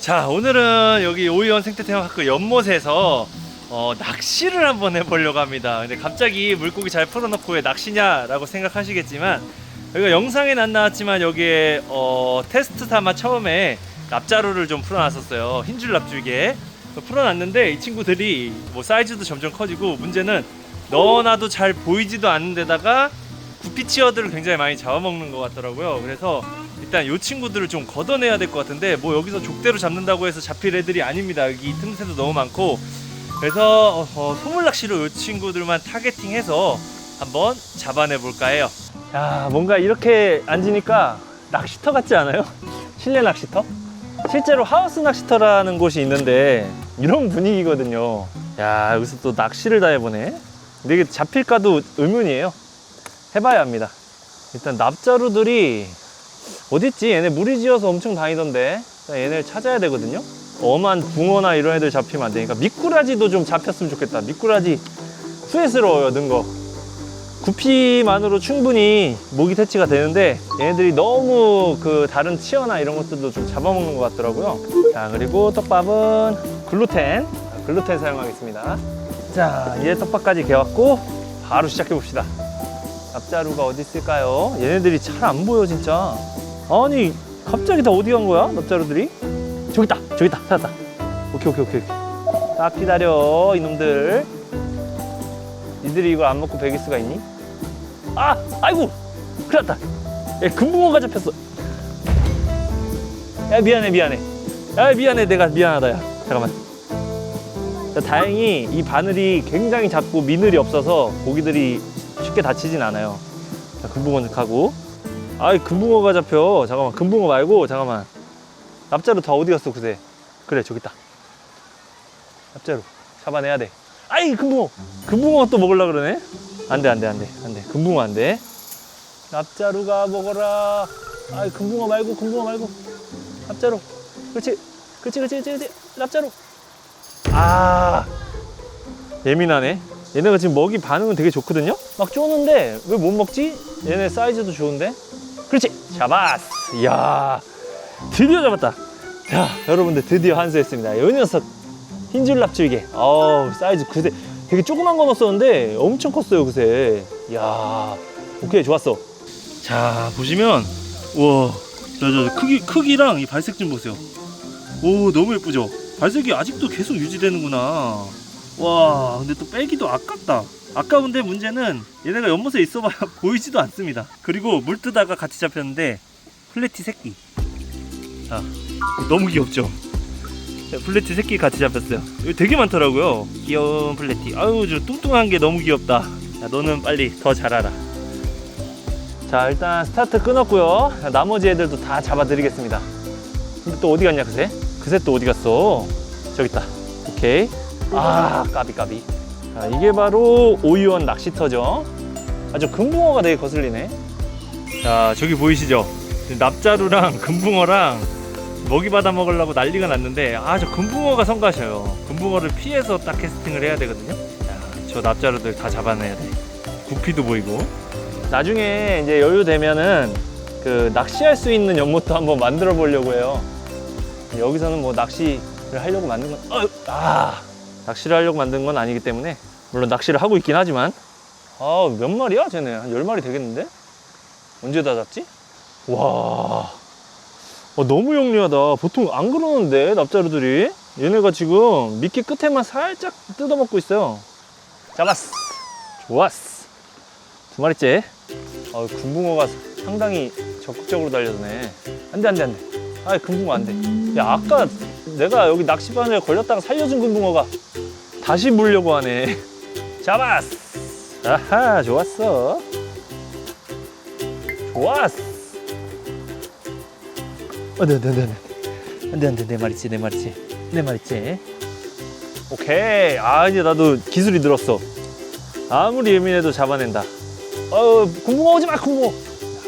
자 오늘은 여기 오이원 생태테마파크 연못에서 어, 낚시를 한번 해보려고 합니다. 근데 갑자기 물고기 잘 풀어놓고 왜 낚시냐 라고 생각하시겠지만 여기가 영상엔 안 나왔지만 여기에 어, 테스트 삼아 처음에 납자루를 좀 풀어놨었어요. 흰줄 납줄기에 풀어놨는데 이 친구들이 뭐 사이즈도 점점 커지고 문제는 넣어놔도 잘 보이지도 않는 데다가 구피치어들을 굉장히 많이 잡아먹는 것 같더라고요 그래서 일단 이 친구들을 좀 걷어내야 될 것 같은데 뭐 여기서 족대로 잡는다고 해서 잡힐 애들이 아닙니다. 여기 틈새도 너무 많고 그래서 어, 어, 소물 낚시로 이 친구들만 타겟팅해서 한번 잡아내 볼까 해요. 야 뭔가 이렇게 앉으니까 낚시터 같지 않아요? 실내 낚시터? 실제로 하우스 낚시터라는 곳이 있는데 이런 분위기거든요. 야 여기서 또 낚시를 다 해보네. 근데 이게 잡힐까도 의문이에요. 해봐야 합니다. 일단 납자루들이 어딨지? 얘네 무리 지어서 엄청 다니던데 얘네를 찾아야 되거든요 엄한 붕어나 이런 애들 잡히면 안 되니까 미꾸라지도 좀 잡혔으면 좋겠다 미꾸라지 후회스러워요 는거 구피만으로 충분히 모기 퇴치가 되는데 얘네들이 너무 그 다른 치어나 이런 것들도 좀 잡아먹는 것 같더라고요. 자 그리고 떡밥은 글루텐. 자, 글루텐 사용하겠습니다. 자 이제 떡밥까지 개왔고 바로 시작해 봅시다. 납자루가 어디 있을까요? 얘네들이 잘 안 보여 진짜. 아니 갑자기 다 어디 간 거야 납자루들이? 저기 있다 저기 있다 찾았다. 오케이 오케이 오케이. 딱 기다려 이놈들. 니들이 이걸 안 먹고 베길 수가 있니? 아 아이고 큰일 났다. 야 금붕어가 잡혔어. 야 미안해 미안해. 야 미안해 내가 미안하다 야. 잠깐만. 자, 다행히 이 바늘이 굉장히 작고 미늘이 없어서 고기들이 쉽게 다치진 않아요. 자 금붕어 하고. 아이 금붕어가 잡혀. 잠깐만 금붕어 말고 잠깐만. 납자루 다 어디 갔어 그새? 그래 저기 있다. 납자루. 잡아내야 돼. 아이 금붕어. 금붕어가 또 먹으려 그러네 안돼 안돼 안돼 안돼. 금붕어 안돼. 납자루가 먹어라. 아이 금붕어 말고 금붕어 말고. 납자루. 그렇지 그렇지 그렇지 그렇지. 납자루. 아 예민하네. 얘네가 지금 먹이 반응은 되게 좋거든요? 막 쪼는데 왜 못 먹지? 얘네 사이즈도 좋은데? 그렇지 잡았어. 이야 드디어 잡았다. 자 여러분들 드디어 한수했습니다. 이 녀석 흰줄 납줄개. 어우 사이즈 그새 되게 조그만 거 넣었었는데 엄청 컸어요 그새. 이야 오케이 좋았어. 자 보시면 우와 저, 저, 크기, 크기랑 이 발색 좀 보세요. 오 너무 예쁘죠? 발색이 아직도 계속 유지되는구나. 와 근데 또 빼기도 아깝다. 아까운데 문제는 얘네가 연못에 있어봐야 보이지도 않습니다. 그리고 물 뜨다가 같이 잡혔는데 플래티 새끼. 자 너무 귀엽죠? 자, 플래티 새끼 같이 잡혔어요. 여기 되게 많더라고요. 귀여운 플래티. 아유 저 뚱뚱한 게 너무 귀엽다. 자 너는 빨리 더 자라라 자 일단 스타트 끊었고요. 자, 나머지 애들도 다 잡아드리겠습니다. 근데 또 어디 갔냐 그새? 그새 또 어디 갔어? 저기 있다. 오케이. 아 까비 까비. 자, 이게 바로 오이원 낚시터죠. 아주 금붕어가 되게 거슬리네. 자 저기 보이시죠? 납자루랑 금붕어랑 먹이 받아 먹으려고 난리가 났는데 아 저 금붕어가 성가셔요. 금붕어를 피해서 딱 캐스팅을 해야 되거든요. 자, 저 납자루들 다 잡아내야 돼. 구피도 보이고. 나중에 이제 여유 되면은 그 낚시할 수 있는 연못도 한번 만들어 보려고 해요. 여기서는 뭐 낚시를 하려고 만든 건 어, 아 낚시를 하려고 만든 건 아니기 때문에 물론 낚시를 하고 있긴 하지만 아 몇 마리야 쟤네? 한 10마리 되겠는데? 언제 다 잡지? 와 어, 너무 영리하다. 보통 안 그러는데 납자루들이? 얘네가 지금 미끼 끝에만 살짝 뜯어먹고 있어요. 잡았어. 좋았어. 두 마리째. 어, 금붕어가 상당히 적극적으로 달려드네. 안돼 안돼 안돼. 아 금붕어 안돼. 야 아까 내가 여기 낚시바늘에 걸렸다가 살려준 금붕어가 다시 물려고 하네. 잡았어. 아하 좋았어. 좋았어 안돼 안돼 안돼 안돼 안돼 내 말이지 내 말이지 내 말이지 오케이. 아 이제 나도 기술이 늘었어. 아무리 예민해도 잡아낸다. 어 금붕어 오지 마 금붕어.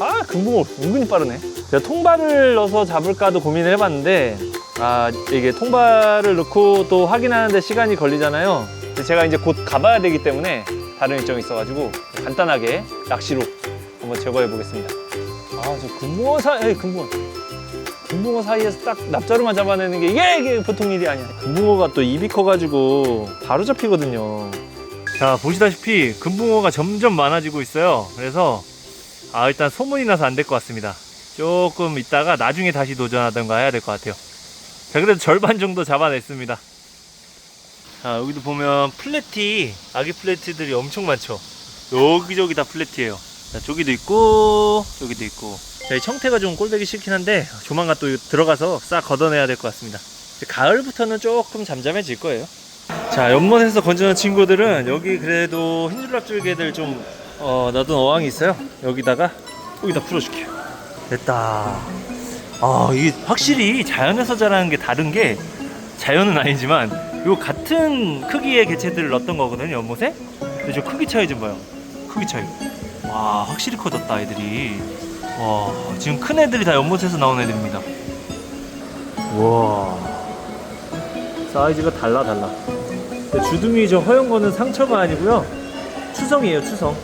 아 금붕어. 은근히 빠르네. 제가 통발을 넣어서 잡을까도 고민을 해봤는데 아 이게 통발을 넣고 또 확인하는데 시간이 걸리잖아요. 제가 이제 곧 가봐야 되기 때문에 다른 일정이 있어가지고 간단하게 낚시로 한번 제거해 보겠습니다. 아, 저 금붕어 사이, 금붕어. 금붕어 사이에서 딱 납자루만 잡아내는 게 이게, 이게 보통 일이 아니야. 금붕어가 또 입이 커가지고 바로 잡히거든요. 자, 보시다시피 금붕어가 점점 많아지고 있어요. 그래서 아, 일단 소문이 나서 안 될 것 같습니다. 조금 있다가 나중에 다시 도전하던가 해야 될 것 같아요. 자, 그래도 절반 정도 잡아냈습니다. 자, 여기도 보면 플래티, 아기 플래티들이 엄청 많죠. 여기저기 다 플래티예요. 자, 저기도 있고, 저기도 있고. 자, 이 청태가 좀 꼴보기 싫긴 한데, 조만간 또 들어가서 싹 걷어내야 될 것 같습니다. 가을부터는 조금 잠잠해질 거예요. 자, 연못에서 건져는 친구들은 여기 그래도 흰줄랍줄개들 좀, 어, 놔둔 어항이 있어요. 여기다가, 여기다 풀어줄게요. 됐다. 아, 이게 확실히 자연에서 자라는 게 다른 게, 자연은 아니지만, 요 같은 크기의 개체들을 넣었던 거거든요, 연못에. 근데 저 크기 차이 좀 봐요. 크기 차이. 와, 확실히 커졌다, 애들이. 와, 지금 큰 애들이 다 연못에서 나온 애들입니다. 와, 사이즈가 달라, 달라. 근데 주둥이 저 허연 거는 상처가 아니고요. 추성이에요, 추성.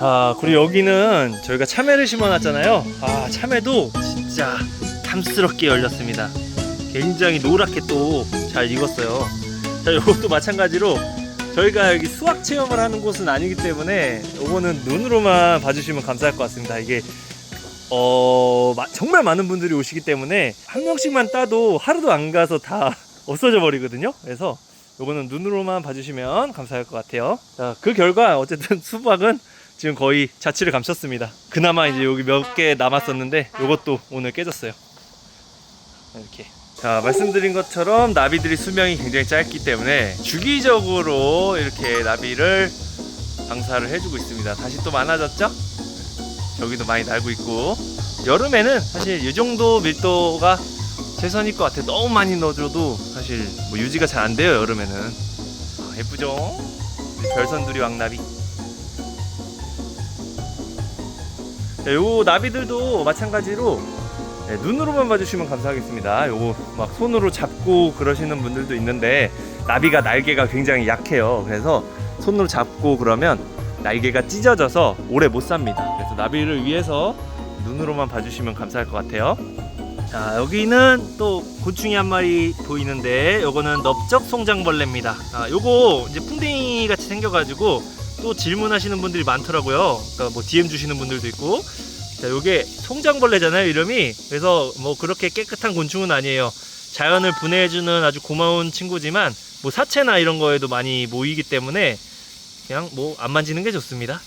아, 그리고 여기는 저희가 참외를 심어놨잖아요. 아, 참외도 진짜 탐스럽게 열렸습니다. 굉장히 노랗게 또 잘 익었어요. 자, 이것도 마찬가지로 저희가 여기 수학 체험을 하는 곳은 아니기 때문에 이거는 눈으로만 봐주시면 감사할 것 같습니다. 이게 어 마- 정말 많은 분들이 오시기 때문에 한 명씩만 따도 하루도 안 가서 다 없어져 버리거든요. 그래서 이거는 눈으로만 봐주시면 감사할 것 같아요. 자, 그 결과 어쨌든 수박은 지금 거의 자취를 감췄습니다. 그나마 이제 여기 몇 개 남았었는데 이것도 오늘 깨졌어요. 이렇게. 자, 말씀드린 것처럼 나비들이 수명이 굉장히 짧기 때문에 주기적으로 이렇게 나비를 방사를 해주고 있습니다. 다시 또 많아졌죠? 저기도 많이 날고 있고 여름에는 사실 이 정도 밀도가 최선일 것 같아요. 너무 많이 넣어줘도 사실 뭐 유지가 잘 안 돼요. 여름에는 아, 예쁘죠? 별선두리 왕나비. 자, 요 나비들도 마찬가지로 네, 눈으로만 봐주시면 감사하겠습니다. 요거 막 손으로 잡고 그러시는 분들도 있는데 나비가 날개가 굉장히 약해요. 그래서 손으로 잡고 그러면 날개가 찢어져서 오래 못 삽니다. 그래서 나비를 위해서 눈으로만 봐주시면 감사할 것 같아요. 자 여기는 또 곤충이 한 마리 보이는데 요거는 넓적 송장벌레입니다. 아, 요거 이제 풍뎅이 같이 생겨가지고 또 질문하시는 분들이 많더라고요. 그러니까 뭐 DM 주시는 분들도 있고 자, 요게 송장벌레잖아요, 이름이. 그래서 뭐 그렇게 깨끗한 곤충은 아니에요. 자연을 분해해주는 아주 고마운 친구지만 뭐 사체나 이런 거에도 많이 모이기 때문에 그냥 뭐 안 만지는 게 좋습니다.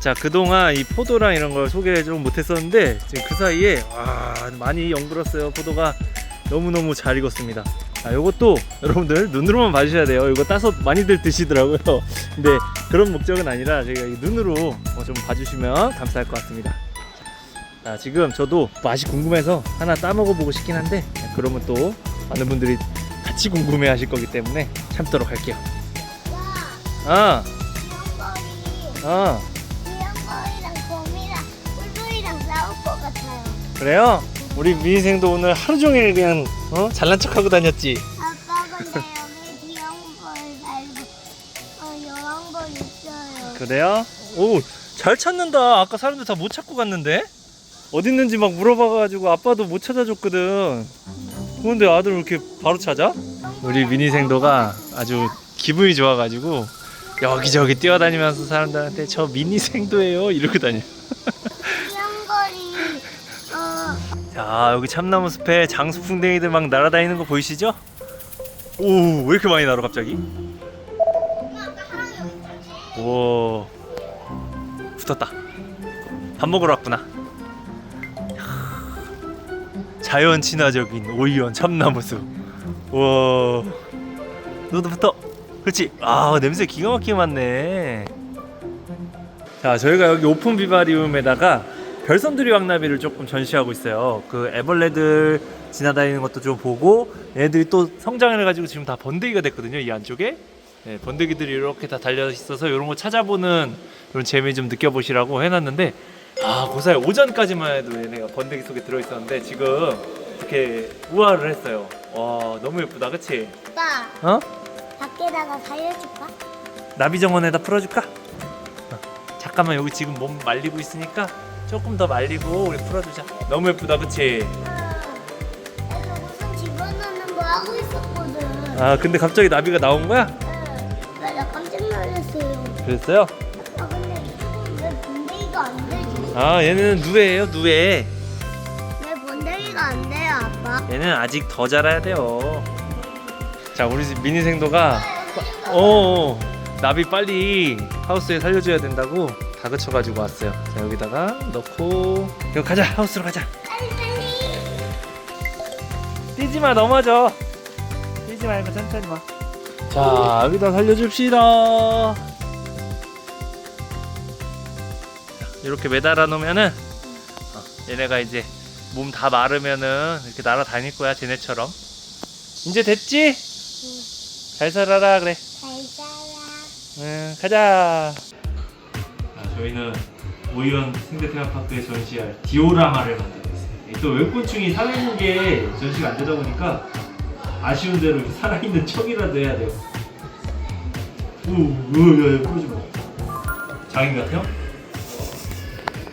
자, 그동안 이 포도랑 이런 걸 소개를 좀 못했었는데 지금 그 사이에 와 많이 연글었어요. 포도가 너무너무 잘 익었습니다. 아, 요것도 여러분들 눈으로만 봐주셔야 돼요. 이거 따서 많이들 드시더라고요. 근데 그런 목적은 아니라 이 눈으로 어, 좀 봐주시면 감사할 것 같습니다. 자, 지금 저도 맛이 궁금해서 하나 따먹어 보고 싶긴 한데 그러면 또 많은 분들이 같이 궁금해 하실 거기 때문에 참도록 할게요. 아, 아. 그래요? 우리 미희생도 오늘 하루 종일 그냥 어? 잘난 척하고 다녔지? 아빠 근데 여기 귀염거리 말고 어 여왕 벌 있어요. 그래요? 오, 잘 찾는다. 아까 사람들 다 못 찾고 갔는데? 어디 있는지 막 물어봐가지고 아빠도 못 찾아줬거든. 그런데 아들 왜 이렇게 바로 찾아? 우리 미니생도가 아주 기분이 좋아가지고 여기저기 뛰어다니면서 사람들한테 저 미니생도예요 이러고 다녀. 귀염거리 어 자 여기 참나무 숲에 장수풍뎅이들 막 날아다니는 거 보이시죠? 오왜 이렇게 많이 날아 갑자기? 우와 붙었다. 밥 먹으러 왔구나. 자연 친화적인 오이원 참나무숲. 우와. 너도 붙어. 그렇지. 아 냄새 기가 막히게 맡네. 자 저희가 여기 오픈 비바리움에다가 별선두리 왕나비를 조금 전시하고 있어요. 그 애벌레들 지나다니는 것도 좀 보고 얘들이 또 성장을 해가지고 지금 다 번데기가 됐거든요. 이 안쪽에 네, 번데기들이 이렇게 다 달려 있어서 이런 거 찾아보는 이런 재미 좀 느껴보시라고 해놨는데 아 고사의 오전까지만 해도 얘네가 번데기 속에 들어있었는데 지금 이렇게 우아를 했어요. 와 너무 예쁘다, 그치? 아빠 어? 밖에 정원에다가 살려줄까? 나비 정원에다 풀어줄까? 어, 잠깐만 여기 지금 몸 말리고 있으니까 조금 더 말리고 우리 풀어주자. 너무 예쁘다, 그치? 내가 무슨 집어넣는 거 하고 있었거든. 아 근데 갑자기 나비가 나온 거야? 응. 나 깜짝 놀랐어요. 그랬어요? 아 근데 이쪽은 왜 번데기가 안 되지? 아 얘는 누에예요, 누에. 왜 번데기가 안 돼요, 아빠? 얘는 아직 더 자라야 돼요. 자, 우리 집 미니 생도가 어, 어 나비 빨리 하우스에 살려줘야 된다고 다그쳐 가지고 왔어요. 자 여기다가 넣고 여기 가자 하우스로 가자. 뛰지 마 넘어져. 뛰지 말고 천천히 와. 자 여기다 살려줍시다. 자, 이렇게 매달아 놓으면은 어, 얘네가 이제 몸 다 마르면은 이렇게 날아다닐 거야 쟤네처럼. 이제 됐지? 잘 살아라 그래. 잘 살아. 응, 가자. 저희는 오이원 생태테마파크에 전시할 디오라마를 만들고 있어요. 또 외곤충이 살아있는 게 전시가 안 되다 보니까 아쉬운 대로 살아있는 척이라도 해야 돼요. 우, 우, 야, 야, 풀어지 마. 장인 같아요?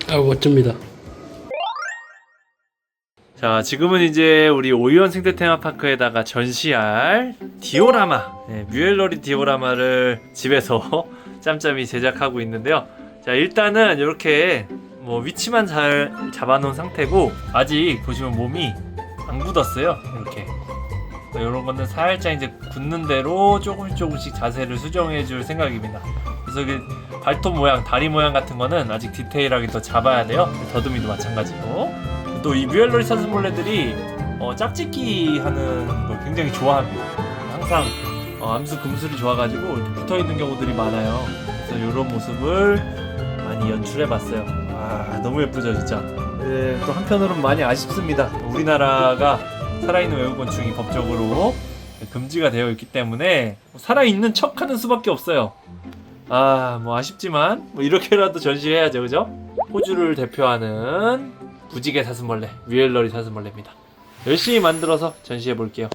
아 멋집니다. 자, 지금은 이제 우리 오이원 생태 테마파크에다가 전시할 디오라마, 네, 뮤엘러리 디오라마를 집에서 짬짬이 제작하고 있는데요. 자, 일단은 이렇게 뭐 위치만 잘 잡아놓은 상태고 아직 보시면 몸이 안 굳었어요. 이렇게. 이런 거는 살짝 이제 굳는 대로 조금씩 조금씩 자세를 수정해 줄 생각입니다. 그래서 그 발톱 모양, 다리 모양 같은 거는 아직 디테일하게 더 잡아야 돼요. 더듬이도 마찬가지고. 또 이 뮤엘러리 사슴벌레들이 어, 짝짓기 하는 걸 굉장히 좋아합니다. 항상 어, 암수 금술이 좋아가지고 붙어 있는 경우들이 많아요. 그래서 이런 모습을 많이 연출해봤어요. 아 너무 예쁘죠 진짜. 네, 또 한편으로는 많이 아쉽습니다. 우리나라가 살아있는 외국곤충이 법적으로 금지가 되어 있기 때문에 살아있는 척하는 수밖에 없어요. 아 뭐 아쉽지만 뭐 이렇게라도 전시해야죠, 그죠? 호주를 대표하는 무지개 사슴벌레, 뮤엘러리 사슴벌레입니다. 열심히 만들어서 전시해 볼게요.